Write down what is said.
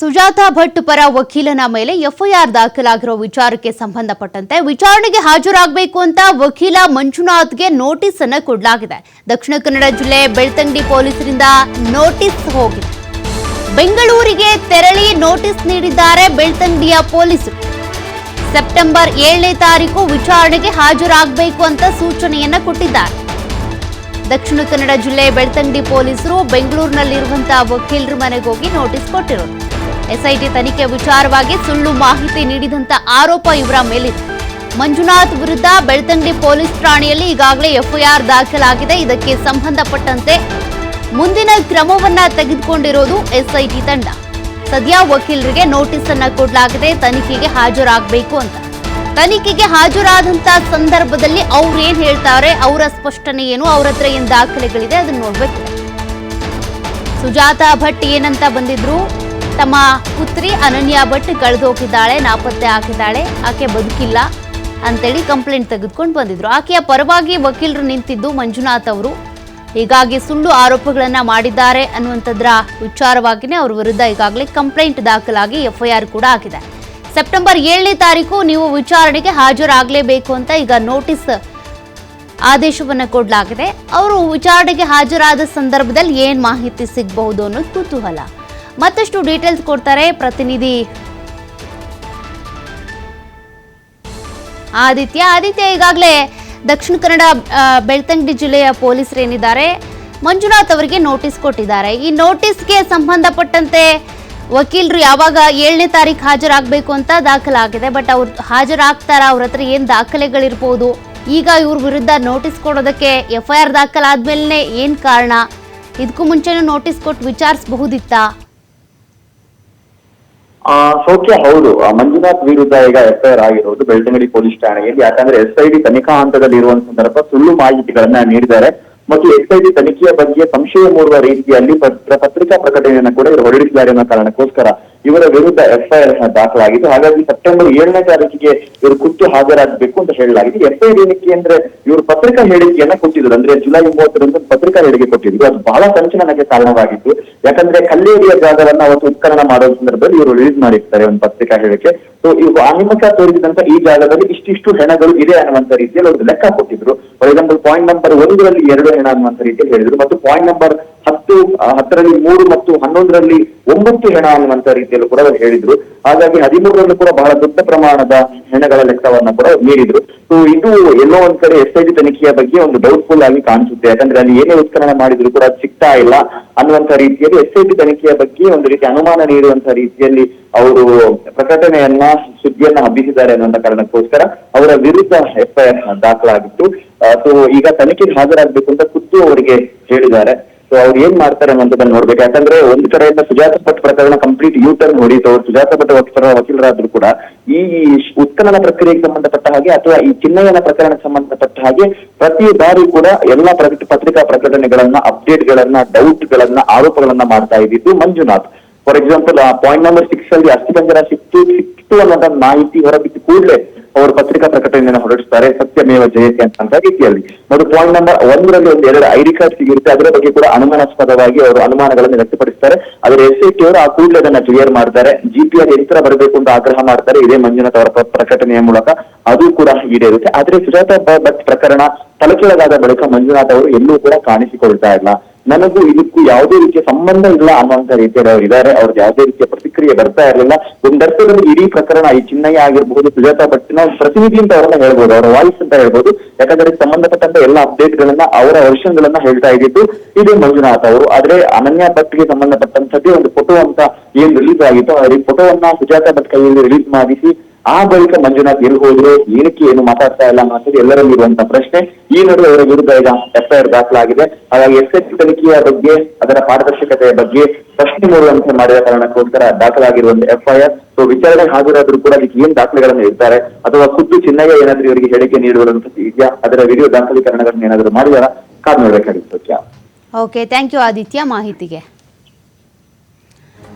ಸುಜಾತಾ ಭಟ್ ಪರ ವಕೀಲನ ಮೇಲೆ ಎಫ್ಐಆರ್ ದಾಖಲಾಗಿರೋ ವಿಚಾರಕ್ಕೆ ಸಂಬಂಧಪಟ್ಟಂತೆ ವಿಚಾರಣೆಗೆ ಹಾಜರಾಗಬೇಕು ಅಂತ ವಕೀಲ ಮಂಜುನಾಥ್ಗೆ ನೋಟಿಸ್ ಅನ್ನು ಕೊಡಲಾಗಿದೆ. ದಕ್ಷಿಣ ಕನ್ನಡ ಜಿಲ್ಲೆ ಬೆಳ್ತಂಗಡಿ ಪೊಲೀಸರಿಂದ ನೋಟಿಸ್ ಹೋಗಿದೆ. ಬೆಂಗಳೂರಿಗೆ ತೆರಳಿ ನೋಟಿಸ್ ನೀಡಿದ್ದಾರೆ ಬೆಳ್ತಂಗಡಿಯ ಪೊಲೀಸರು. ಸೆಪ್ಟೆಂಬರ್ ಏಳನೇ ತಾರೀಕು ವಿಚಾರಣೆಗೆ ಹಾಜರಾಗಬೇಕು ಅಂತ ಸೂಚನೆಯನ್ನ ಕೊಟ್ಟಿದ್ದಾರೆ. ದಕ್ಷಿಣ ಕನ್ನಡ ಜಿಲ್ಲೆ ಬೆಳ್ತಂಗಡಿ ಪೊಲೀಸರು ಬೆಂಗಳೂರಿನಲ್ಲಿರುವಂತಹ ವಕೀಲರ ಮನೆಗೆ ಹೋಗಿ ನೋಟಿಸ್ ಕೊಟ್ಟಿರೋದು. ಎಸ್ಐಟಿ ತನಿಖೆ ವಿಚಾರವಾಗಿ ಸುಳ್ಳು ಮಾಹಿತಿ ನೀಡಿದಂತ ಆರೋಪ ಇವರ ಮೇಲೆ ಮಂಜುನಾಥ್ ವಿರುದ್ಧ ಬೆಳ್ತಂಗಡಿ ಪೊಲೀಸ್ ಠಾಣೆಯಲ್ಲಿ ಈಗಾಗಲೇ ಎಫ್ಐಆರ್ ದಾಖಲಾಗಿದೆ. ಇದಕ್ಕೆ ಸಂಬಂಧಪಟ್ಟಂತೆ ಮುಂದಿನ ಕ್ರಮವನ್ನ ತೆಗೆದುಕೊಂಡಿರೋದು ಎಸ್ಐಟಿ ತಂಡ. ಸದ್ಯ ವಕೀಲರಿಗೆ ನೋಟಿಸ್ ಅನ್ನ ಕೊಡಲಾಗಿದೆ ತನಿಖೆಗೆ ಹಾಜರಾಗಬೇಕು ಅಂತ. ತನಿಖೆಗೆ ಹಾಜರಾದಂತ ಸಂದರ್ಭದಲ್ಲಿ ಅವ್ರು ಏನ್ ಹೇಳ್ತಾರೆ, ಅವರ ಸ್ಪಷ್ಟನೆ ಏನು, ಅವ್ರ ಹತ್ರ ಏನ್ ದಾಖಲೆಗಳಿದೆ, ಅದನ್ನ ನೋಡ್ಬೇಕು. ಸುಜಾತಾ ಭಟ್ ಏನಂತ ಬಂದಿದ್ರು? ತಮ್ಮ ಪುತ್ರಿ ಅನನ್ಯ ಭಟ್ ಕಳೆದೋಗಿದ್ದಾಳೆ, ನಾಪತ್ತೆ ಹಾಕಿದ್ದಾಳೆ, ಆಕೆ ಬದುಕಿಲ್ಲ ಅಂತೇಳಿ ಕಂಪ್ಲೇಂಟ್ ತೆಗೆದುಕೊಂಡು ಬಂದಿದ್ರು. ಆಕೆಯ ಪರವಾಗಿ ವಕೀಲರು ನಿಂತಿದ್ದು ಮಂಜುನಾಥ್ ಅವರು. ಹೀಗಾಗಿ ಸುಳ್ಳು ಆರೋಪಗಳನ್ನ ಮಾಡಿದ್ದಾರೆ ಅನ್ನುವಂಥದ್ರ ವಿಚಾರವಾಗಿನೇ ಅವರ ವಿರುದ್ಧ ಈಗಾಗಲೇ ಕಂಪ್ಲೇಂಟ್ ದಾಖಲಾಗಿ ಎಫ್ಐಆರ್ ಕೂಡ ಆಗಿದೆ ಸೆಪ್ಟೆಂಬರ್ ಏಳನೇ ತಾರೀಕು ನೀವು ವಿಚಾರಣೆಗೆ ಹಾಜರಾಗಲೇಬೇಕು ಅಂತ ಈಗ ನೋಟಿಸ್ ಆದೇಶವನ್ನು ಕೊಡಲಾಗಿದೆ. ಅವರು ವಿಚಾರಣೆಗೆ ಹಾಜರಾದ ಸಂದರ್ಭದಲ್ಲಿ ಏನು ಮಾಹಿತಿ ಸಿಗಬಹುದು ಅನ್ನೋದು ಕುತೂಹಲ. ಮತ್ತಷ್ಟು ಡೀಟೇಲ್ಸ್ ಕೊಡ್ತಾರೆ ಪ್ರತಿನಿಧಿ. ಆದಿತ್ಯ ಆದಿತ್ಯ, ಈಗಾಗಲೇ ದಕ್ಷಿಣ ಕನ್ನಡ ಬೆಳ್ತಂಗಡಿ ಜಿಲ್ಲೆಯ ಪೊಲೀಸರು ಏನಿದ್ದಾರೆ? ಮಂಜುನಾಥ್ ಅವರಿಗೆ ನೋಟಿಸ್ ಕೊಟ್ಟಿದ್ದಾರೆ. ಈ ನೋಟಿಸ್ಗೆ ಸಂಬಂಧಪಟ್ಟಂತೆ ವಕೀಲರು ಯಾವಾಗ ಏಳನೇ ತಾರೀಕು ಹಾಜರಾಗಬೇಕು ಅಂತ ದಾಖಲಾಗಿದೆ. ಬಟ್ ಅವ್ರು ಹಾಜರಾಗ್ತಾರ? ಅವ್ರ ಹತ್ರ ಏನು ದಾಖಲೆಗಳಿರ್ಬೋದು? ಈಗ ಇವ್ರ ವಿರುದ್ಧ ನೋಟಿಸ್ ಕೊಡೋದಕ್ಕೆ ಎಫ್ ಐ ಆರ್ ದಾಖಲಾದ್ಮೇಲೆ ಏನು ಕಾರಣ? ಇದಕ್ಕೂ ಮುಂಚೆನೂ ನೋಟಿಸ್ ಕೊಟ್ಟು ವಿಚಾರಿಸಬಹುದಿತ್ತಾ? ಸೌಖ್ಯ ಹೌದು. ಆ, ಮಂಜುನಾಥ್ ವಿರುದ್ಧ ಈಗ ಎಫ್ಐಆರ್ ಆಗಿರೋದು ಬೆಳ್ತಂಗಡಿ ಪೊಲೀಸ್ ಠಾಣೆಯಲ್ಲಿ. ಯಾಕಂದ್ರೆ ಎಸ್ಐಡಿ ತನಿಖಾ ಹಂತದಲ್ಲಿ ಇರುವಂತ ಸಂದರ್ಭ ಸುಳ್ಳು ಮಾಹಿತಿಗಳನ್ನ ನೀಡಿದ್ದಾರೆ. ಮತ್ತು ಎಸ್ಐಡಿ ತನಿಖೆಯ ಬಗ್ಗೆ ಸಂಶಯ ಮೂಡುವ ರೀತಿಯಲ್ಲಿ ಪತ್ರ- ಪತ್ರಿಕಾ ಪ್ರಕಟಣೆಯನ್ನು ಕೂಡ ಇವರು ಹೊರಡಿಸಿದ್ದಾರೆ ಅನ್ನೋ ಕಾರಣಕ್ಕೋಸ್ಕರ ಇವರ ವಿರುದ್ಧ ಎಫ್ಐಆರ್ ದಾಖಲಾಗಿದ್ದು ಹಾಗಾಗಿ ಸೆಪ್ಟೆಂಬರ್ ಏಳನೇ ತಾರೀಕಿಗೆ ಇವರು ಕುಟ್ಟು ಹಾಜರಾಗಬೇಕು ಅಂತ ಹೇಳಲಾಗಿದೆ. ಎಫ್ಐಆರ್ ಏನಕ್ಕೆ ಅಂದ್ರೆ ಇವರು ಪತ್ರಿಕಾ ಹೇಳಿಕೆಯನ್ನ ಕೊಟ್ಟಿದ್ರು. ಅಂದ್ರೆ ಜುಲೈ ಮೂವತ್ತರಂದು ಪತ್ರಿಕಾ ಹೇಳಿಕೆ ಕೊಟ್ಟಿದ್ರು. ಅದು ಬಹಳ ಸಂಚಲನಕ್ಕೆ ಕಾರಣವಾಗಿತ್ತು. ಯಾಕಂದ್ರೆ ಕಲ್ಲೇರಿಯ ಜಾಗವನ್ನ ಅವತ್ತು ಉತ್ಖನನ ಮಾಡೋ ಸಂದರ್ಭದಲ್ಲಿ ಇವರು ರಿಲೀಸ್ ಮಾಡಿರ್ತಾರೆ ಒಂದು ಪತ್ರಿಕಾ ಹೇಳಿಕೆ ಸೊ ಇವರು ಅನಿಮಕ ತೋರಿಸಿದಂತ ಈ ಜಾಗದಲ್ಲಿ ಇಷ್ಟಿಷ್ಟು ಹೆಣಗಳು ಇದೆ ಅನ್ನುವಂತ ರೀತಿಯಲ್ಲಿ ಒಂದು ಲೆಕ್ಕ ಕೊಟ್ಟಿದ್ರು. ಫಾರ್ ಎಕ್ಸಾಂಪಲ್ ಪಾಯಿಂಟ್ ನಂಬರ್ ಒಂದರಲ್ಲಿ ಎರಡು ಹೆಣ ಅನ್ನುವಂತ ರೀತಿಯಲ್ಲಿ ಹೇಳಿದ್ರು. ಮತ್ತು ಪಾಯಿಂಟ್ ನಂಬರ್ ಹತ್ತು ಹತ್ತರಲ್ಲಿ ಮೂರು ಮತ್ತು ಹನ್ನೊಂದರಲ್ಲಿ ಒಂಬತ್ತು ಹೆಣ ಅನ್ನುವಂತ ರೀತಿಯಲ್ಲಿ ಕೂಡ ಅವರು ಹೇಳಿದ್ರು. ಹಾಗಾಗಿ ಹದಿಮೂರರಲ್ಲೂ ಕೂಡ ಬಹಳ ದೊಡ್ಡ ಪ್ರಮಾಣದ ಹೆಣಗಳ ಲೆಕ್ಕವನ್ನ ಕೂಡ ಅವ್ರು ನೀಡಿದ್ರು. ಸೊ ಇದು ಎಲ್ಲೋ ಒಂದ್ ಕಡೆ ಎಸ್ ಐ ತನಿಖೆಯ ಬಗ್ಗೆ ಒಂದು ಡೌಟ್ಫುಲ್ ಆಗಿ ಕಾಣಿಸುತ್ತೆ. ಯಾಕಂದ್ರೆ ಅಲ್ಲಿ ಏನೇ ಉತ್ಖನನ ಮಾಡಿದ್ರು ಕೂಡ ಅದು ಸಿಗ್ತಾ ಇಲ್ಲ ಅನ್ನುವಂತ ರೀತಿಯಲ್ಲಿ ಎಸ್ ಐ ಟಿ ತನಿಖೆಯ ಬಗ್ಗೆ ಒಂದು ರೀತಿ ಅನುಮಾನ ನೀಡುವಂತ ರೀತಿಯಲ್ಲಿ ಅವರು ಪ್ರಕಟಣೆಯನ್ನ, ಸುದ್ದಿಯನ್ನ ಹಬ್ಬಿಸಿದ್ದಾರೆ ಅನ್ನುವಂತ ಕಾರಣಕ್ಕೋಸ್ಕರ ಅವರ ವಿರುದ್ಧ ಎಫ್ಐಆರ್ ದಾಖಲಾಗಿತ್ತು. ಸೊ ಈಗ ತನಿಖೆಗೆ ಹಾಜರಾಗಬೇಕು ಅಂತ ಖುದ್ದು ಅವರಿಗೆ ಹೇಳಿದ್ದಾರೆ. ಸೊ ಅವ್ರು ಏನ್ ಮಾಡ್ತಾರೆ ಅನ್ನೋದನ್ನ ನೋಡ್ಬೇಕು. ಯಾಕಂದ್ರೆ ಒಂದ್ ಕಡೆಯಿಂದ ಸುಜಾತ ಭಟ್ ಪ್ರಕರಣ ಕಂಪ್ಲೀಟ್ ಯೂ ಟರ್ನ್ ಹೊಡೀತು. ಅವ್ರು ಸುಜಾತ ಭಟ್ ವಕೀಲರ ವಕೀಲರಾದ್ರು ಕೂಡ ಈ ಉತ್ಖನನ ಪ್ರಕ್ರಿಯೆಗೆ ಸಂಬಂಧಪಟ್ಟ ಹಾಗೆ ಅಥವಾ ಈ ಚಿನ್ನಯನ ಪ್ರಕರಣಕ್ಕೆ ಸಂಬಂಧಪಟ್ಟ ಹಾಗೆ ಪ್ರತಿ ಬಾರಿ ಕೂಡ ಎಲ್ಲಾ ಪ್ರಕಟ ಪತ್ರಿಕಾ ಪ್ರಕಟಣೆಗಳನ್ನ ಅಪ್ಡೇಟ್ ಗಳನ್ನ ಡೌಟ್ ಗಳನ್ನ ಆರೋಪಗಳನ್ನ ಮಾಡ್ತಾ ಇದ್ದಿದ್ದು Manjunath. For example point number six ಅಲ್ಲಿ ಅಸ್ಥಿಪಂಜರ ಸಿಕ್ತು ಸಿಕ್ತು ಅನ್ನೋದ ಮಾಹಿತಿ ಹೊರಬಿದ್ದು ಕೂಡಲೇ ಅವರು ಪತ್ರಿಕಾ ಪ್ರಕಟಣೆಯನ್ನು ಹೊರಡಿಸ್ತಾರೆ ಸತ್ಯಮೇವ ಜಯತೆ ಅಂತ ರೀತಿಯಲ್ಲಿ. ಮತ್ತು ಪಾಯಿಂಟ್ ನಂಬರ್ ಒಂದರಲ್ಲಿ ಒಂದು ಎರಡು ಐಡಿ ಕಾರ್ಡ್ ಸಿಗಿರುತ್ತೆ ಅದರ ಬಗ್ಗೆ ಕೂಡ ಅನುಮಾನಾಸ್ಪದವಾಗಿ ಅವರು ಅನುಮಾನಗಳನ್ನು ವ್ಯಕ್ತಪಡಿಸ್ತಾರೆ ಆದರೆ ಎಸ್ ಐ ಟಿ ಅವರು ಆ ಕೂಡಲೇ ಅದನ್ನ ಕ್ಲಿಯರ್ ಮಾಡ್ತಾರೆ. ಜಿ ಪಿ ಆರ್ ಯಂತ್ರ ಬರಬೇಕು ಅಂತ ಆಗ್ರಹ ಮಾಡ್ತಾರೆ. ಇದೇ ಮಂಜುನಾಥ್ ಅವರ ಪ್ರಕಟಣೆಯ ಮೂಲಕ ಅದು ಕೂಡ ಈಡೇರುತ್ತೆ. ಆದ್ರೆ ಸುಜಾತ ಭಟ್ ಪ್ರಕರಣ ತಲೆಕೆಳಗಾದ ಬಳಿಕ ಮಂಜುನಾಥ್ ಅವರು ಎಲ್ಲೂ ಕೂಡ ಕಾಣಿಸಿಕೊಳ್ತಾ ಇಲ್ಲ. ನನಗೂ ಇದಕ್ಕೂ ಯಾವುದೇ ರೀತಿಯ ಸಂಬಂಧ ಇಲ್ಲ ಅನ್ನುವಂತ ರೀತಿಯಲ್ಲಿ ಅವರು ಇದ್ದಾರೆ ಅವ್ರದ್ದು ಯಾವುದೇ ರೀತಿಯ ಪ್ರತಿಕ್ರಿಯೆ ಬರ್ತಾ ಇರಲಿಲ್ಲ. ಒಂದರ್ಥದಲ್ಲಿ ಇಡೀ ಪ್ರಕರಣ ಈ ಚಿನ್ನಯ್ಯ ಆಗಿರಬಹುದು, ಸುಜಾತ ಭಟ್ನ ಪ್ರತಿನಿಧಿ ಅಂತ ಅವರನ್ನ ಹೇಳ್ಬೋದು, ಅವರ ವಾಯ್ಸ್ ಅಂತ ಹೇಳ್ಬೋದು. ಯಾಕಂದ್ರೆ ಸಂಬಂಧಪಟ್ಟಂತ ಎಲ್ಲ ಅಪ್ಡೇಟ್ ಗಳನ್ನ ಅವರ ವರ್ಷನ್ ಗಳನ್ನ ಹೇಳ್ತಾ ಇದ್ದಿದ್ದು ಇದು ಮಂಜುನಾಥ್ ಅವರು. ಆದ್ರೆ ಅನನ್ಯ ಭಟ್ಗೆ ಸಂಬಂಧಪಟ್ಟಂತದ್ದೇ ಒಂದು ಫೋಟೋ ಅಂತ ಏನ್ ರಿಲೀಸ್ ಆಗಿತ್ತು, ಆ ಫೋಟೋವನ್ನ ಸುಜಾತಾ ಭಟ್ ಕೈಯಲ್ಲಿ ರಿಲೀಸ್ ಮಾಡಿಸಿ ಆ ಬಳಿಕ ಮಂಜುನಾಥ್ ಎಲ್ಲಿ ಹೋದ್ರು, ಏನಕ್ಕೆ ಏನು ಮಾತಾಡ್ತಾ ಇಲ್ಲ ಅನ್ನೋದು ಎಲ್ಲರಲ್ಲಿ ಇರುವಂತ ಪ್ರಶ್ನೆ. ಈ ನಡುವೆ ಅವರ ವಿರುದ್ಧ ಈಗ ಎಫ್ಐಆರ್ ದಾಖಲಾಗಿದೆ. ಹಾಗಾಗಿ ಎಸ್ ತನಿಖೆಯ ಬಗ್ಗೆ, ಅದರ ಪಾರದರ್ಶಕತೆಯ ಬಗ್ಗೆ ಪ್ರಶ್ನೆ ಮೂಡುವಂತೆ ಮಾಡಿದ ಕಾರಣಕ್ಕೋಸ್ಕರ ದಾಖಲಾಗಿರುವಂತ ಎಫ್ಐಆರ್ ಸೊ ವಿಚಾರಣೆ ಹಾಜರಾದ್ರೂ ಕೂಡ ಅದಕ್ಕೆ ಏನ್ ದಾಖಲೆಗಳನ್ನು ಇರ್ತಾರೆ ಅಥವಾ ಖುದ್ದು ಚಿನ್ನಯ್ಯ ಏನಾದ್ರೂ ಇವರಿಗೆ ಹೇಳಿಕೆ ನೀಡುವಂತದ್ದು ಇದೆಯಾ? ಅದರ ವಿಡಿಯೋ ದಾಖಲೀಕರಣಗಳನ್ನು ಏನಾದರೂ ಮಾಡಿದಾರ? ಕಾದ್ ನೋಡ್ಬೇಕಾಗಿತ್ತು, ಓಕೆ. ಥ್ಯಾಂಕ್ ಯು ಆದಿತ್ಯ, ಮಾಹಿತಿಗೆ.